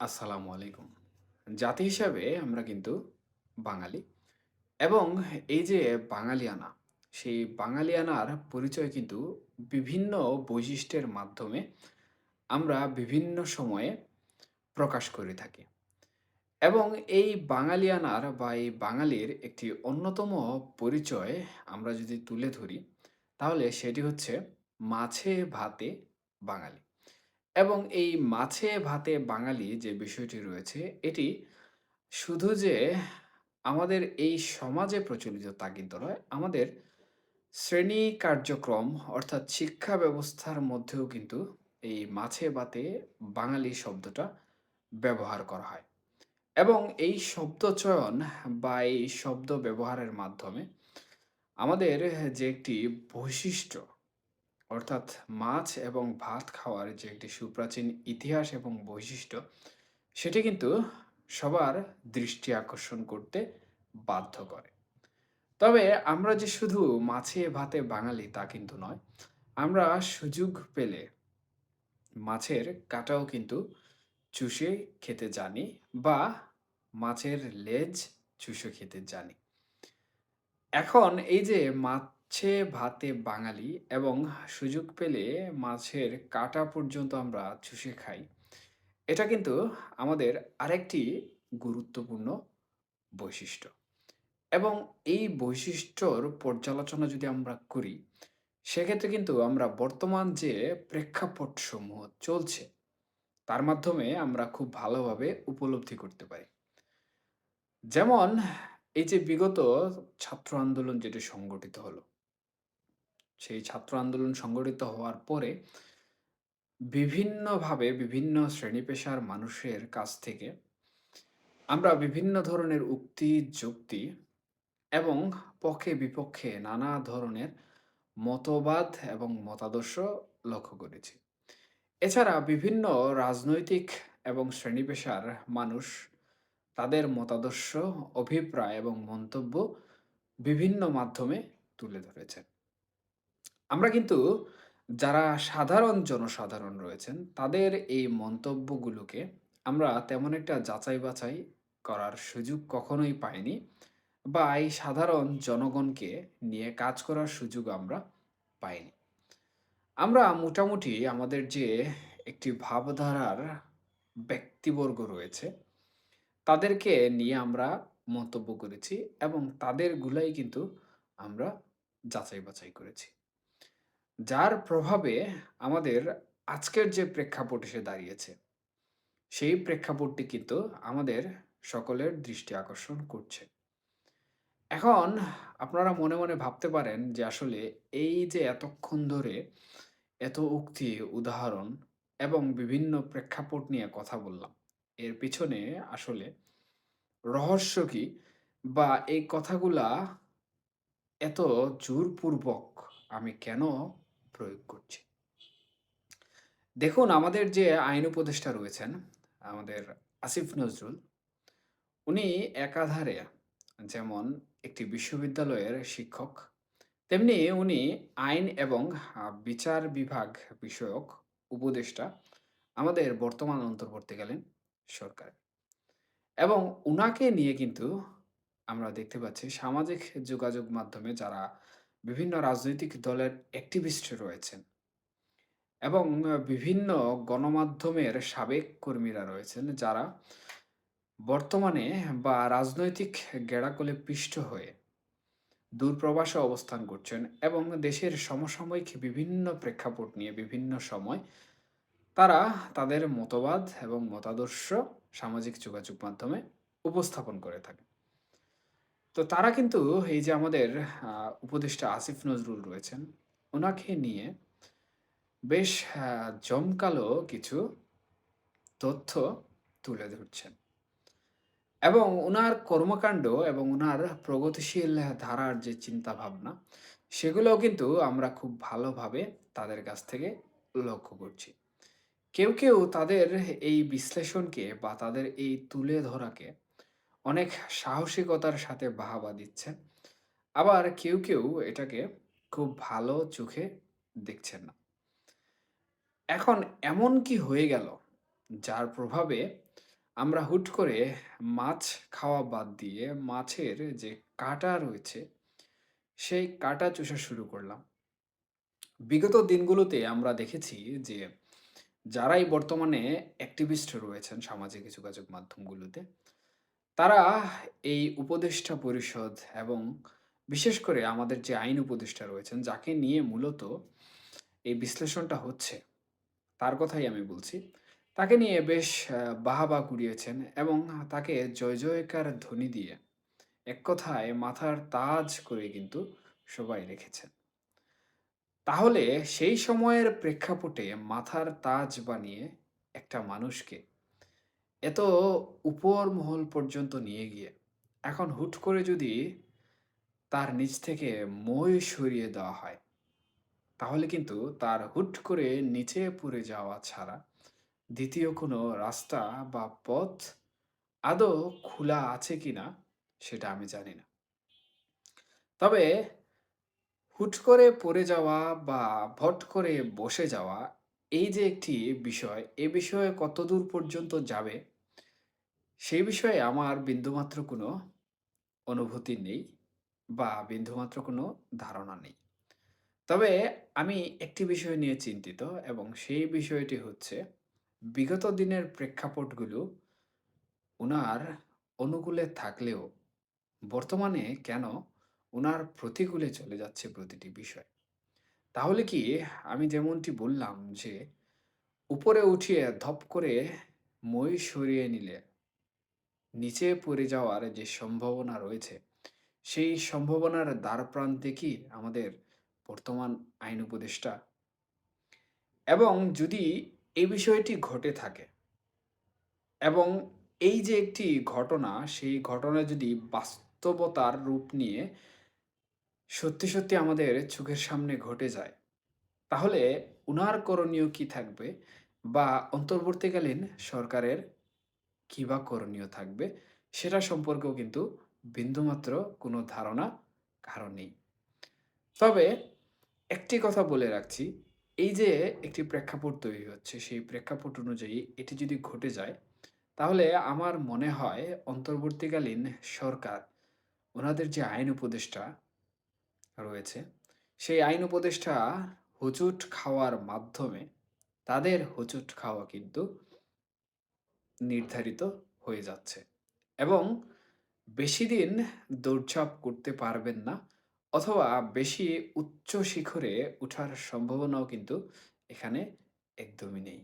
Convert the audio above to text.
আসসালামু আলাইকুম। জাতি হিসাবে আমরা কিন্তু বাঙালি এবং এই যে বাঙালিয়ানা, সেই বাঙালিয়ানার পরিচয় কিন্তু বিভিন্ন বৈশিষ্ট্যের মাধ্যমে আমরা বিভিন্ন সময়ে প্রকাশ করে থাকি। এবং এই বাঙালিয়ানার বা এই বাঙালির একটি অন্যতম পরিচয় আমরা যদি তুলে ধরি, তাহলে সেটি হচ্ছে মাছে ভাতে বাঙালি। এবং এই মাছে ভাতে বাঙালি যে বিষয়টি রয়েছে, এটি শুধু যে আমাদের এই সমাজে প্রচলিত তা কিন্তু নয়। আমাদের শ্রেণি কার্যক্রম অর্থাৎ শিক্ষা ব্যবস্থার মধ্যেও কিন্তু এই মাছে ভাতে বাঙালি শব্দটা ব্যবহার করা হয়। এবং এই শব্দ চয়ন বা এই শব্দ ব্যবহারের মাধ্যমে আমাদের যে একটি বৈশিষ্ট্য অর্থাৎ মাছ এবং ভাত খাওয়ার যে একটি সুপ্রাচীন ইতিহাস এবং বৈশিষ্ট্য, সেটি কিন্তু সবার দৃষ্টি আকর্ষণ করতে বাধ্য করে। তবে আমরা যে শুধু মাছে, ভাতে বাঙালি তা কিন্তু নয়। আমরা সুযোগ পেলে মাছের কাঁটাও কিন্তু চুষে খেতে জানি বা মাছের লেজ চুষে খেতে জানি। এখন এই যে মাছে ভাতে বাঙালি এবং সুযোগ পেলে মাছের কাটা পর্যন্ত আমরা চুষে খাই। এটা কিন্তু আমাদের আরেকটি গুরুত্বপূর্ণ বৈশিষ্ট্য। এবং এই বৈশিষ্ট্যর পর্যালোচনা যদি আমরা করি, সেক্ষেত্রে কিন্তু আমরা বর্তমান যে প্রেক্ষাপটসমূহ চলছে, তার মাধ্যমে আমরা খুব ভালোভাবে উপলব্ধি করতে পারি। যেমন এই যে বিগত ছাত্র আন্দোলন যেটি সংগঠিত হলো। সেই ছাত্র আন্দোলন সংগঠিত হওয়ার পরে বিভিন্নভাবে বিভিন্ন শ্রেণি পেশার মানুষের কাছ থেকে আমরা বিভিন্ন ধরনের উক্তি, যুক্তি এবং পক্ষে বিপক্ষে নানা ধরনের মতবাদ এবং মতাদর্শ লক্ষ্য করেছি। এছাড়া বিভিন্ন রাজনৈতিক এবং শ্রেণি পেশার মানুষ তাদের মতাদর্শ, অভিপ্রায় এবং মন্তব্য বিভিন্ন মাধ্যমে তুলে ধরেছেন। আমরা কিন্তু যারা সাধারণ জনসাধারণ রয়েছেন, তাদের এই মন্তব্যগুলোকে আমরা তেমন একটা যাচাই-বাছাই করার সুযোগ কখনোই পাইনি বা এই সাধারণ জনগণকে নিয়ে কাজ করার সুযোগ আমরা পাইনি। আমরা মোটামুটি আমাদের যে একটি ভাবধারার ব্যক্তিবর্গ রয়েছে, তাদেরকে নিয়ে আমরা মন্তব্য করেছি এবং তাদেরগুলাই কিন্তু আমরা যাচাই-বাছাই করেছি। যার প্রভাবে আমাদের আজকের যে প্রেক্ষাপট এসে দাঁড়িয়েছে, সেই প্রেক্ষাপটটি কিন্তু আমাদের সকলের দৃষ্টি আকর্ষণ করছে। এখন আপনারা মনে, মনে ভাবতে পারেন যে আসলে এই যে এতক্ষণ ধরে এত উক্তি, উদাহরণ এবং বিভিন্ন প্রেক্ষাপট নিয়ে কথা বললাম, এর পিছনে আসলে রহস্য কি? বা এই কথাগুলা এত জোরপূর্বক আমি কেন প্রয়োগ করছি? দেখুন আমাদের যে আইন উপদেষ্টা রয়েছেন, আমাদের আসিফ নজরুল, উনি একাধারে যেমন একটি বিশ্ববিদ্যালয়ের শিক্ষক, তেমনি উনি আইন এবং বিচার বিভাগ বিষয়ক উপদেষ্টা আমাদের বর্তমান অন্তর্বর্তীকালীন সরকার এবং উনাকে নিয়ে কিন্তু আমরা দেখতে পাচ্ছি সামাজিক যোগাযোগ মাধ্যমে যারা বিভিন্ন রাজনৈতিক দলের অ্যাক্টিভিস্ট রয়েছেন এবং বিভিন্ন গণমাধ্যমের সাবেক কর্মীরা রয়েছেন যারা বর্তমানে বা রাজনৈতিক গেড়াকলে পিষ্ট হয়ে দূরপ্রবাসে অবস্থান করছেন এবং দেশের সমসাময়িক বিভিন্ন প্রেক্ষাপট নিয়ে বিভিন্ন সময় তারা তাদের মতবাদ এবং মতাদর্শ সামাজিক যোগাযোগ মাধ্যমে উপস্থাপন করে থাকে। তো তারা কিন্তু এই যে আমাদের উপদেষ্টা আসিফ নজরুল রয়েছেন, ওনাকে নিয়ে বেশ জমকালো কিছু তথ্য তুলে ধরছেন। এবং ওনার কর্মকাণ্ড এবং ওনার প্রগতিশীল ধারার যে চিন্তা ভাবনা সেগুলো কিন্তু আমরা খুব ভালোভাবে তাদের কাছ থেকে লক্ষ্য করছি। কেউ, কেউ তাদের এই বিশ্লেষণকে বা তাদের এই তুলে ধরাকে অনেক সাহসিকতার সাথে বাহাবা দিচ্ছেন। আবার কেউ, কেউ এটাকে খুব ভালো চোখে দেখছেন না। এখন এমন কি হয়ে গেল, যার প্রভাবে আমরা হুট করে মাছ খাওয়া বাদ দিয়ে মাছের যে কাঁটা রয়েছে, সেই কাঁটা চুষা শুরু করলাম। বিগত দিনগুলোতে আমরা দেখেছি যে যারাই বর্তমানে অ্যাক্টিভিস্ট রয়েছেন সামাজিক যোগাযোগ মাধ্যমগুলোতে, তারা এই উপদেষ্টা পরিষদ এবং বিশেষ করে আমাদের যে আইন উপদেষ্টা রয়েছেন, যাকে নিয়ে মূলত এই বিশ্লেষণটা হচ্ছে, তার কথাই আমি বলছি। তাকে নিয়ে বেশ বাহবা কুড়িয়েছেন এবং তাকে জয় জয়কার ধ্বনি দিয়ে এক কথায় মাথার তাজ করে কিন্তু সবাই রেখেছেন। তাহলে সেই সময়ের প্রেক্ষাপটে মাথার তাজ বানিয়ে একটা মানুষকে এত উপর মহল পর্যন্ত নিয়ে গিয়ে এখন হুট করে যদি তার নিজ থেকে মই সরিয়ে দেওয়া হয়, তাহলে কিন্তু তার হুট করে নিচে পড়ে যাওয়া ছাড়া দ্বিতীয় কোনো রাস্তা বা পথ আদৌ খোলা আছে কিনা সেটা আমি জানি না। তবে হুট করে পড়ে যাওয়া বা ভট করে বসে যাওয়া এই যে একটি বিষয়, এ বিষয়ে কতদূর পর্যন্ত যাবে সেই বিষয়ে আমার বিন্দুমাত্র কোনো অনুভূতি নেই বা বিন্দুমাত্র কোনো ধারণা নেই। তবে আমি একটি বিষয় নিয়ে চিন্তিত এবং সেই বিষয়টি হচ্ছে বিগত দিনের প্রেক্ষাপটগুলো উনার অনুকূলে থাকলেও বর্তমানে কেন উনার প্রতিকূলে চলে যাচ্ছে প্রতিটি বিষয়? তাহলে কি আমি যেমনটি বললাম যে উপরে উঠিয়ে ধপ করে মই সরিয়ে নিলে নিচে পড়ে যাওয়ার যে সম্ভাবনা রয়েছে, সেই সম্ভাবনার দ্বারপ্রান্তে কি আমাদের বর্তমান আইন উপদেষ্টা? এবং যদি এই বিষয়টি ঘটে থাকে এবং এই যে একটি ঘটনা, সেই ঘটনা যদি বাস্তবতার রূপ নিয়ে সত্যি, সত্যি আমাদের চোখের সামনে ঘটে যায়, তাহলে উনার করণীয় কি থাকবে? বা অন্তর্বর্তীকালীন সরকারের কি বা করণীয় থাকবে? সেটা সম্পর্কেও কিন্তু বিন্দুমাত্র কোনো ধারণা কারণ নেই। তবে একটি কথা বলে রাখছি, এই যে একটি প্রেক্ষাপট তৈরি হচ্ছে, সেই প্রেক্ষাপট অনুযায়ী এটি যদি ঘটে যায়, তাহলে আমার মনে হয় অন্তর্বর্তীকালীন সরকার ওনাদের যে আইন উপদেষ্টা রয়েছে, সেই আইন উপদেষ্টা হোঁচট খাওয়ার মাধ্যমে তাদের হোঁচট খাওয়া কিন্তু নির্ধারিত হয়ে যাচ্ছে এবং বেশি দিন দৌড়ঝাঁপ করতে পারবেন না অথবা বেশি উচ্চ শিখরে উঠার সম্ভাবনাও কিন্তু এখানে একদমই নেই।